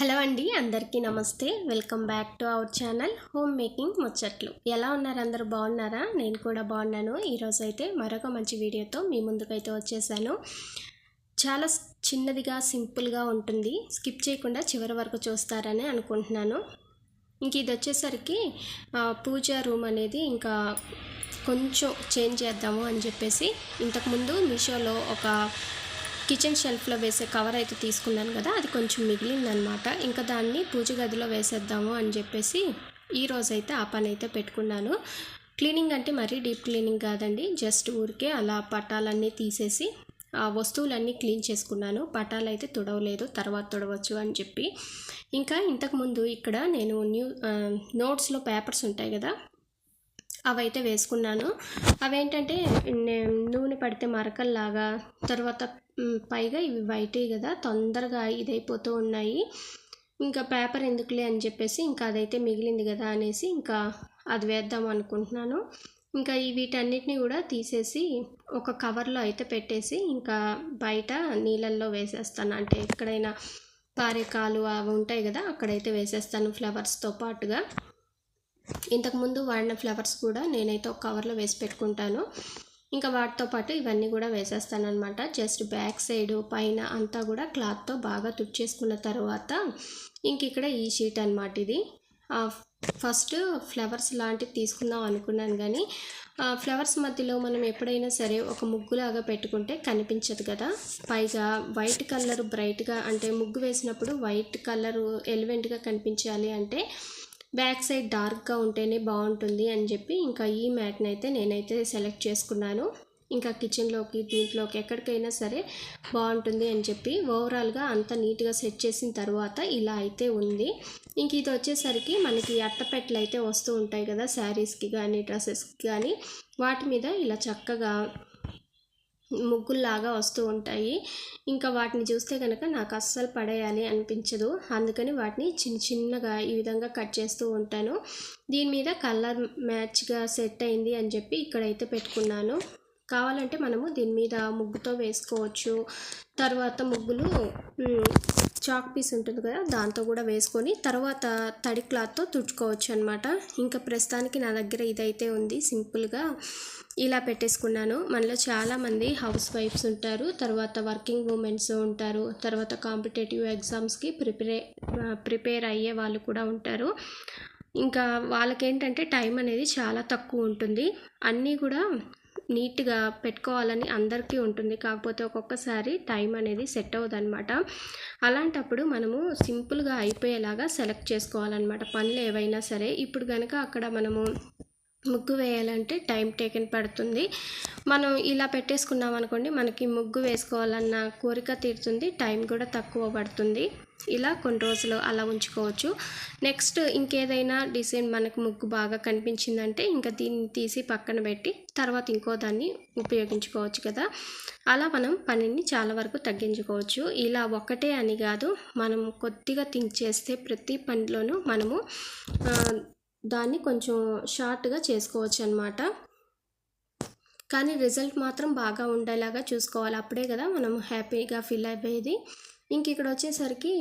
Hello అండి అందరికీ నమస్తే. Welcome back to our channel home making ముచ్చట్లు. ఎలా ఉన్నారు అందరూ? బాగున్నారా? నేను కూడా బాగున్నాను. ఈరోజు అయితే మరొక మంచి వీడియోతో మీ ముందుకైతే వచ్చేసాను. చాలా చిన్నదిగా సింపుల్గా ఉంటుంది. స్కిప్ చేయకుండా చివరి వరకు చూస్తారని అనుకుంటున్నాను. ఇంక ఇది వచ్చేసరికి పూజా రూమ్ అనేది ఇంకా కొంచెం చేంజ్ చేద్దాము అని చెప్పేసి ఇంతకుముందు మీషోలో ఒక కిచెన్ షెల్ఫ్లో వేసే కవర్ అయితే తీసుకున్నాను కదా అది కొంచెం మిగిలిందనమాట ఇంకా దాన్ని పూజ గదిలో వేసేద్దాము అని చెప్పేసి ఈ రోజైతే అయితే ఆ పని అయితే పెట్టుకున్నాను. క్లీనింగ్ అంటే మరీ డీప్ క్లీనింగ్ కాదండి జస్ట్ ఊరికే అలా పటాలన్నీ తీసేసి ఆ వస్తువులన్నీ క్లీన్ చేసుకున్నాను. పటాలు అయితే తుడవలేదు తర్వాత తుడవచ్చు అని చెప్పి. ఇంకా ఇంతకుముందు ఇక్కడ నేను న్యూ నోట్స్లో పేపర్స్ ఉంటాయి కదా అవైతే వేసుకున్నాను. అవేంటంటే నూనె పడితే మరకల్లాగా తర్వాత పైగా ఇవి వైటే కదా తొందరగా ఇదైపోతూ ఉన్నాయి. ఇంకా పేపర్ ఎందుకులే అని చెప్పేసి ఇంకా అదైతే మిగిలింది కదా అనేసి ఇంకా అది వేద్దాం అనుకుంటున్నాను. ఇంకా ఈ వీటన్నిటిని కూడా తీసేసి ఒక కవర్లో అయితే పెట్టేసి ఇంకా బయట నీళ్ళల్లో వేసేస్తాను. అంటే ఎక్కడైనా పారే కాలు అవి ఉంటాయి కదా అక్కడైతే వేసేస్తాను ఫ్లవర్స్తో పాటుగా. ఇంతకుముందు వాడిన ఫ్లవర్స్ కూడా నేనైతే ఒక కవర్లో వేసి పెట్టుకుంటాను. ఇంకా వాటితో పాటు ఇవన్నీ కూడా వేసేస్తాను అనమాట జస్ట్ బ్యాక్ సైడ్ పైన అంతా కూడా క్లాత్తో బాగా తుడిచేసుకున్న తర్వాత ఇంక ఇక్కడ ఈ షీట్ అనమాట ఇది. ఫస్ట్ ఫ్లవర్స్ లాంటివి తీసుకుందాం అనుకున్నాను కానీ ఆ, ఫ్లవర్స్ మధ్యలో మనం ఎప్పుడైనా సరే ఒక ముగ్గులాగా పెట్టుకుంటే కనిపించదు కదా. పైగా వైట్ కలర్ బ్రైట్గా అంటే ముగ్గు వేసినప్పుడు వైట్ కలర్ ఎలివెంట్గా కనిపించాలి అంటే బ్యాక్ సైడ్ డార్క్గా ఉంటేనే బాగుంటుంది అని చెప్పి ఇంకా ఈ మ్యాట్ని అయితే నేనైతే సెలెక్ట్ చేసుకున్నాను. ఇంకా కిచెన్లోకి దీంట్లోకి ఎక్కడికైనా సరే బాగుంటుంది అని చెప్పి ఓవరాల్గా అంత నీట్గా సెట్ చేసిన తర్వాత ఇలా అయితే ఉంది. ఇంక ఇది వచ్చేసరికి మనకి అట్టపెట్టలు అయితే వస్తూ ఉంటాయి కదా శారీస్కి కానీ డ్రెస్సెస్కి కానీ. వాటి మీద ఇలా చక్కగా ముగ్గుల్లాగా వస్తూ ఉంటాయి. ఇంకా వాటిని చూస్తే కనుక నాకు అస్సలు పడేయాలి అనిపించదు. అందుకని వాటిని చిన్న చిన్నగా ఈ విధంగా కట్ చేస్తూ ఉంటాను. దీని మీద కలర్ మ్యాచ్గా సెట్ అయింది అని చెప్పి ఇక్కడైతే పెట్టుకున్నాను. కావాలంటే మనము దీని మీద ముగ్గుతో వేసుకోవచ్చు. తర్వాత ముగ్గులు చాక్ పీస్ ఉంటుంది కదా దాంతో కూడా వేసుకొని తర్వాత తడి క్లాత్తో తుడుచుకోవచ్చు అనమాట ఇంకా ప్రస్తుతానికి నా దగ్గర ఇదైతే ఉంది సింపుల్గా ఇలా పెట్టేసుకున్నాను. మనలో చాలామంది హౌస్ వైఫ్స్ ఉంటారు తర్వాత వర్కింగ్ ఉమెన్స్ ఉంటారు తర్వాత కాంపిటేటివ్ ఎగ్జామ్స్కి ప్రిపేర్ ప్రిపేర్ అయ్యే వాళ్ళు కూడా ఉంటారు. ఇంకా వాళ్ళకేంటంటే టైం అనేది చాలా తక్కువ ఉంటుంది. అన్నీ కూడా నీట్గా పెట్టుకోవాలని అందరికీ ఉంటుంది. కాకపోతే ఒక్కొక్కసారి టైం అనేది సెట్ అవ్వదన్నమాట. అలాంటప్పుడు మనము సింపుల్గా అయిపోయేలాగా సెలెక్ట్ చేసుకోవాలన్నమాట. పనులు ఏవైనా సరే. ఇప్పుడు కనుక అక్కడ మనము ముగ్గు వేయాలంటే టైం టేకెన్ పడుతుంది. మనం ఇలా పెట్టేసుకున్నాం అనుకోండి మనకి ముగ్గు వేసుకోవాలన్న కోరిక తీరుతుంది. టైం కూడా తక్కువ పడుతుంది. ఇలా కొన్ని రోజులు అలా ఉంచుకోవచ్చు. నెక్స్ట్ ఇంకేదైనా డిజైన్ మనకు ముగ్గు బాగా కనిపించిందంటే ఇంకా దీన్ని తీసి పక్కన పెట్టి తర్వాత ఇంకో దాన్ని ఉపయోగించుకోవచ్చు కదా. అలా మనం పనిని చాలా వరకు తగ్గించుకోవచ్చు. ఇలా ఒకటే అని కాదు మనం కొద్దిగా థింక్ చేస్తే ప్రతి పనిలోనూ మనము దాన్ని కొంచెం షార్ట్గా చేసుకోవచ్చు అనమాట కానీ రిజల్ట్ మాత్రం బాగా ఉండేలాగా చూసుకోవాలి. అప్పుడే కదా మనం హ్యాపీగా ఫీల్ అయ్యేది. ఇంక ఇక్కడ వచ్చేసరికి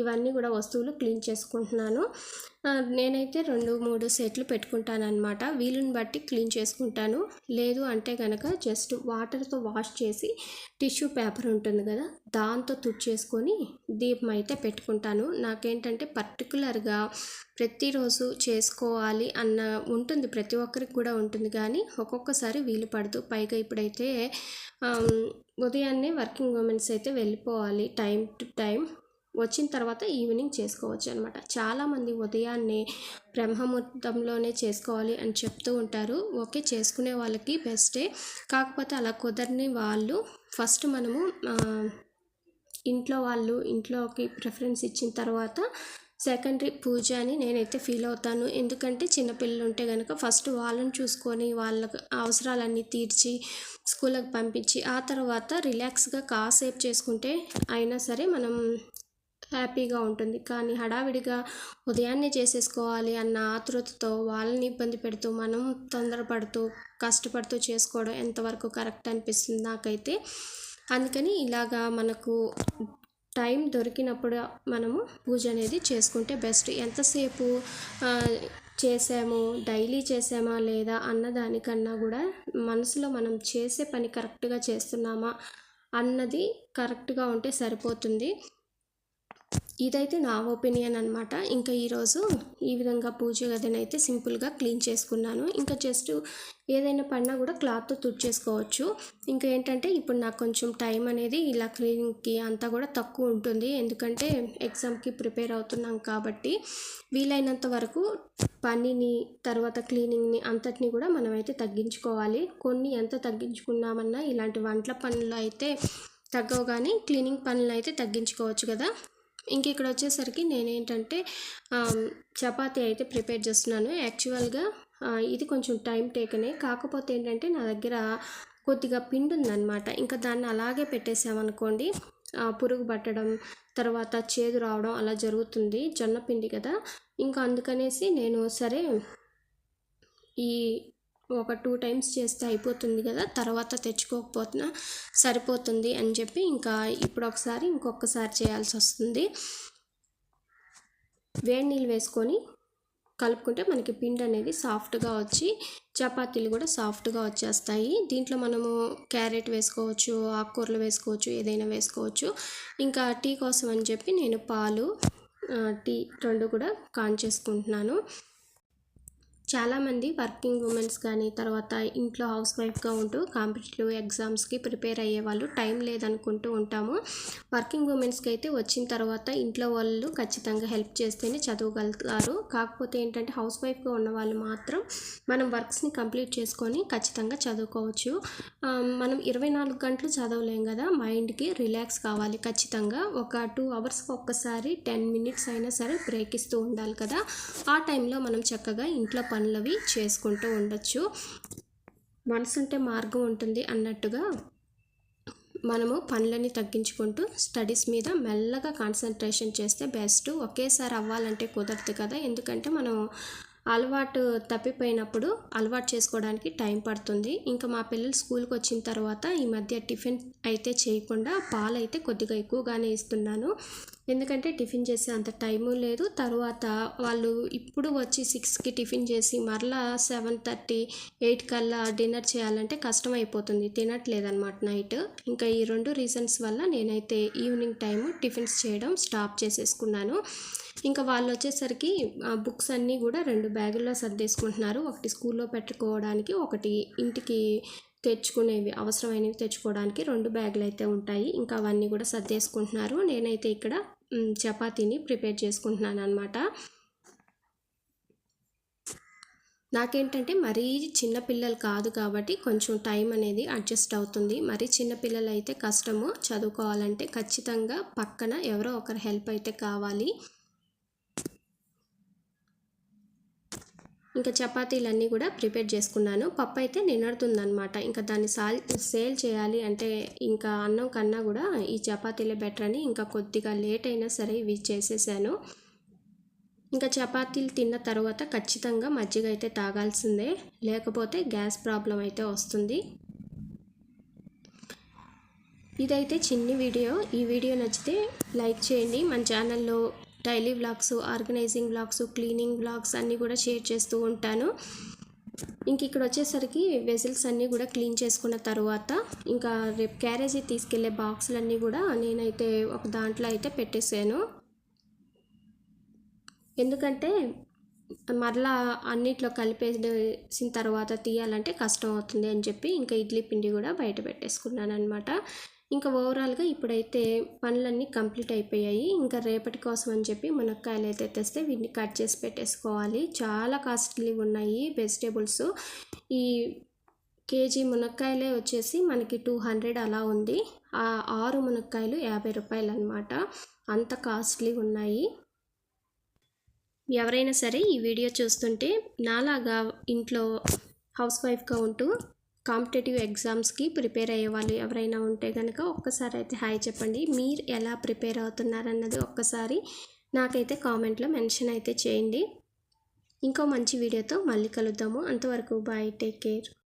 ఇవన్నీ కూడా వస్తువులు క్లీన్ చేసుకుంటున్నాను. నేనైతే రెండు మూడు సెట్లు పెట్టుకుంటాను అనమాట వీలుని బట్టి క్లీన్ చేసుకుంటాను. లేదు అంటే కనుక జస్ట్ వాటర్తో వాష్ చేసి టిష్యూ పేపర్ ఉంటుంది కదా దాంతో తుడిచేసుకొని దీపం అయితే పెట్టుకుంటాను. నాకేంటంటే పర్టికులర్గా ప్రతిరోజు చేసుకోవాలి అన్న ఉంటుంది ప్రతి ఒక్కరికి కూడా ఉంటుంది కానీ ఒక్కొక్కసారి వీలు పడదు. పైగా ఇప్పుడైతే ఉదయాన్నే వర్కింగ్ ఉమెన్స్ అయితే వెళ్ళిపోవాలి టైం టు టైం. వచ్చిన తర్వాత ఈవినింగ్ చేసుకోవచ్చు అనమాట చాలామంది ఉదయాన్నే బ్రహ్మముహూర్తంలోనే చేసుకోవాలి అని చెప్తూ ఉంటారు. ఓకే చేసుకునే వాళ్ళకి బెస్టే. కాకపోతే అలా కుదరని వాళ్ళు ఫస్ట్ మనము ఇంట్లో వాళ్ళు ఇంట్లోకి ప్రిఫరెన్స్ ఇచ్చిన తర్వాత సెకండరీ పూజ అని నేనైతే ఫీల్ అవుతాను. ఎందుకంటే చిన్నపిల్లలు ఉంటే కనుక ఫస్ట్ వాళ్ళని చూసుకొని వాళ్ళకు అవసరాలన్నీ తీర్చి స్కూల్కి పంపించి ఆ తర్వాత రిలాక్స్గా కాసేపు చేసుకుంటే అయినా సరే మనం హ్యాపీగా ఉంటుంది. కానీ హడావిడిగా ఉదయాన్నే చేసేసుకోవాలి అన్న ఆతృతతో వాళ్ళని ఇబ్బంది పెడుతూ మనం తొందరపడుతూ కష్టపడుతూ చేసుకోవడం ఎంతవరకు కరెక్ట్ అనిపిస్తుంది నాకైతే. అందుకని ఇలాగా మనకు టైం దొరికినప్పుడు మనము పూజ అనేది చేసుకుంటే బెస్ట్. ఎంతసేపు చేసాము డైలీ చేసామా లేదా అన్న దానికన్నా కూడా మనసులో మనం చేసే పని కరెక్ట్గా చేస్తున్నామా అన్నది కరెక్ట్గా ఉంటే సరిపోతుంది. ఇదైతే నా ఒపీనియన్ అనమాట ఇంకా ఈరోజు ఈ విధంగా పూజ గదిని అయితే సింపుల్గా క్లీన్ చేసుకున్నాను. ఇంకా జస్ట్ ఏదైనా పడినా కూడా క్లాత్తో తుడిచేసుకోవచ్చు. ఇంకా ఏంటంటే ఇప్పుడు నాకు కొంచెం టైం అనేది ఇలా క్లీనింగ్కి అంతా కూడా తక్కువ ఉంటుంది. ఎందుకంటే ఎగ్జామ్కి ప్రిపేర్ అవుతున్నాం కాబట్టి వీలైనంత వరకు పనిని తర్వాత క్లీనింగ్ని అంతటిని కూడా మనమైతే తగ్గించుకోవాలి. కొన్ని ఎంత తగ్గించుకున్నామన్నా ఇలాంటి వంటల పనులు అయితే తగ్గవు కానీ క్లీనింగ్ పనులు అయితే తగ్గించుకోవచ్చు కదా. ఇంక ఇక్కడ వచ్చేసరికి నేనేంటంటే చపాతి చపాతీ అయితే ప్రిపేర్ చేస్తున్నాను. యాక్చువల్గా ఇది కొంచెం టైం టేకనే. కాకపోతే ఏంటంటే నా దగ్గర కొద్దిగా పిండి ఉందన్నమాట ఇంకా దాన్ని అలాగే పెట్టేసామనుకోండి పురుగు పట్టడం తర్వాత చేదు రావడం అలా జరుగుతుంది. జొన్న పిండి కదా. ఇంకా అందుకనేసి నేను సరే ఈ ఒక టూ టైమ్స్ చేస్తే అయిపోతుంది కదా తర్వాత తెచ్చుకోకపోతున్నా సరిపోతుంది అని చెప్పి ఇంకా ఇప్పుడు ఒకసారి ఇంకొకసారి చేయాల్సి వస్తుంది. వేడి నీళ్ళు వేసుకొని కలుపుకుంటే మనకి పిండి అనేది సాఫ్ట్గా వచ్చి చపాతీలు కూడా సాఫ్ట్గా వచ్చేస్తాయి. దీంట్లో మనము క్యారెట్ వేసుకోవచ్చు ఆకుకూరలు వేసుకోవచ్చు ఏదైనా వేసుకోవచ్చు. ఇంకా టీ కోసం అని చెప్పి నేను పాలు టీ రెండు కూడా కాన్ చేసుకుంటున్నాను. చాలామంది వర్కింగ్ ఉమెన్స్ కానీ తర్వాత ఇంట్లో హౌస్ వైఫ్గా ఉంటూ కాంపిటేటివ్ ఎగ్జామ్స్కి ప్రిపేర్ అయ్యే వాళ్ళు టైం లేదనుకుంటూ ఉంటాము. వర్కింగ్ ఉమెన్స్కి అయితే వచ్చిన తర్వాత ఇంట్లో వాళ్ళు ఖచ్చితంగా హెల్ప్ చేస్తేనే చదవగలుగుతారు. కాకపోతే ఏంటంటే హౌస్ వైఫ్గా ఉన్న వాళ్ళు మాత్రం మనం వర్క్స్ని కంప్లీట్ చేసుకొని ఖచ్చితంగా చదువుకోవచ్చు. మనం ఇరవై నాలుగు గంటలు చదవలేం కదా మైండ్కి రిలాక్స్ కావాలి ఖచ్చితంగా. ఒక టూ అవర్స్కి ఒక్కసారి టెన్ మినిట్స్ అయినా సరే బ్రేక్ ఇస్తూ ఉండాలి కదా. ఆ టైంలో మనం చక్కగా ఇంట్లో పనులవి చేసుకుంటూ ఉండొచ్చు. మనసుంటే మార్గం ఉంటుంది అన్నట్టుగా మనము పనులని తగ్గించుకుంటూ స్టడీస్ మీద మెల్లగా కాన్సన్ట్రేషన్ చేస్తే బెస్ట్. ఒకేసారి అవ్వాలంటే కుదరదు కదా. ఎందుకంటే మనం అలవాటు తప్పిపోయినప్పుడు అలవాటు చేసుకోవడానికి టైం పడుతుంది. ఇంకా మా పిల్లలు స్కూల్కి వచ్చిన తర్వాత ఈ మధ్య టిఫిన్ అయితే చేయకుండా పాలు అయితే కొద్దిగా ఎక్కువగానే ఇస్తున్నాను. ఎందుకంటే టిఫిన్ చేసే అంత టైము లేదు. తర్వాత వాళ్ళు ఇప్పుడు వచ్చి సిక్స్కి టిఫిన్ చేసి మరలా సెవెన్ థర్టీ ఎయిట్ కల్లా డిన్నర్ చేయాలంటే కష్టం అయిపోతుంది తినట్లేదన్నమాట నైట్. ఇంకా ఈ రెండు రీజన్స్ వల్ల నేనైతే ఈవినింగ్ టైము టిఫిన్స్ చేయడం స్టాప్ చేసేసుకున్నాను. ఇంకా వాళ్ళు వచ్చేసరికి ఆ బుక్స్ అన్నీ కూడా రెండు బ్యాగుల్లో సర్దేసుకుంటున్నారు. ఒకటి స్కూల్లో పెట్టుకోవడానికి ఒకటి ఇంటికి తెచ్చుకునేవి అవసరమైనవి తెచ్చుకోవడానికి రెండు బ్యాగులు అయితే ఉంటాయి. ఇంకా అవన్నీ కూడా సర్దేసుకుంటున్నారు. నేనైతే ఇక్కడ చపాతీని ప్రిపేర్ చేసుకుంటున్నాను అనమాట నాకేంటంటే మరీ చిన్న పిల్లలు కాదు కాబట్టి కొంచెం టైం అనేది అడ్జస్ట్ అవుతుంది. మరీ చిన్నపిల్లలు అయితే కష్టము. చదువుకోవాలంటే ఖచ్చితంగా పక్కన ఎవరో ఒకరు హెల్ప్ అయితే కావాలి. ఇంకా చపాతీలన్నీ కూడా ప్రిపేర్ చేసుకున్నాను. పప్పు అయితే నిన్నడుతుందనమాట ఇంకా దాన్ని సాల్ సేల్ చేయాలి అంటే ఇంకా అన్నం కన్నా కూడా ఈ చపాతీలే బెటర్ అని ఇంకా కొద్దిగా లేట్ అయినా సరే ఇవి చేసేసాను. ఇంకా చపాతీలు తిన్న తర్వాత ఖచ్చితంగా మజ్జిగ అయితే తాగాల్సిందే. లేకపోతే గ్యాస్ ప్రాబ్లం అయితే వస్తుంది. ఇదైతే చిన్ని వీడియో. ఈ వీడియో నచ్చితే లైక్ చేయండి. మన ఛానల్లో daily vlogs organizing vlogs cleaning vlogs అన్నీ కూడా షేర్ చేస్తూ ఉంటాను. ఇంక ఇక్కడ వచ్చేసరికి వెజిల్స్ అన్నీ కూడా క్లీన్ చేసుకున్న తర్వాత ఇంకా రేపు క్యారేజీ తీసుకెళ్ళే బాక్సులన్నీ కూడా నేనైతే ఒక దాంట్లో అయితే పెట్టేశాను ఎందుకంటే మరలా అన్నిట్లో కలిపేసిన తర్వాత తీయాలంటే కష్టం అవుతుంది అని చెప్పి ఇంకా ఇడ్లీ పిండి కూడా బయట పెట్టేసుకున్నాను అనమాట ఇంకా ఓవరాల్గా ఇప్పుడైతే పనులన్నీ కంప్లీట్ అయిపోయాయి. ఇంకా రేపటి కోసం అని చెప్పి మునక్కాయలు అయితే తెస్తే వీటిని కట్ చేసి పెట్టేసుకోవాలి. చాలా కాస్ట్లీ ఉన్నాయి వెజిటేబుల్స్. ఈ కేజీ మునక్కాయలే వచ్చేసి మనకి టూ హండ్రెడ్ అలా ఉంది. ఆ ఆరు మునక్కాయలు యాభై రూపాయలు అనమాట అంత కాస్ట్లీ ఉన్నాయి. ఎవరైనా సరే ఈ వీడియో చూస్తుంటే నాలాగా ఇంట్లో హౌస్ వైఫ్గా ఉంటూ కాంపిటేటివ్ ఎగ్జామ్స్కి ప్రిపేర్ అయ్యే వాళ్ళు ఎవరైనా ఉంటే కనుక ఒక్కసారి అయితే హాయ్ చెప్పండి. మీరు ఎలా ప్రిపేర్ అవుతున్నారన్నది ఒక్కసారి నాకైతే కామెంట్లో మెన్షన్ అయితే చేయండి. ఇంకో మంచి వీడియోతో మళ్ళీ కలుద్దాము. అంతవరకు బాయ్ టేక్ కేర్.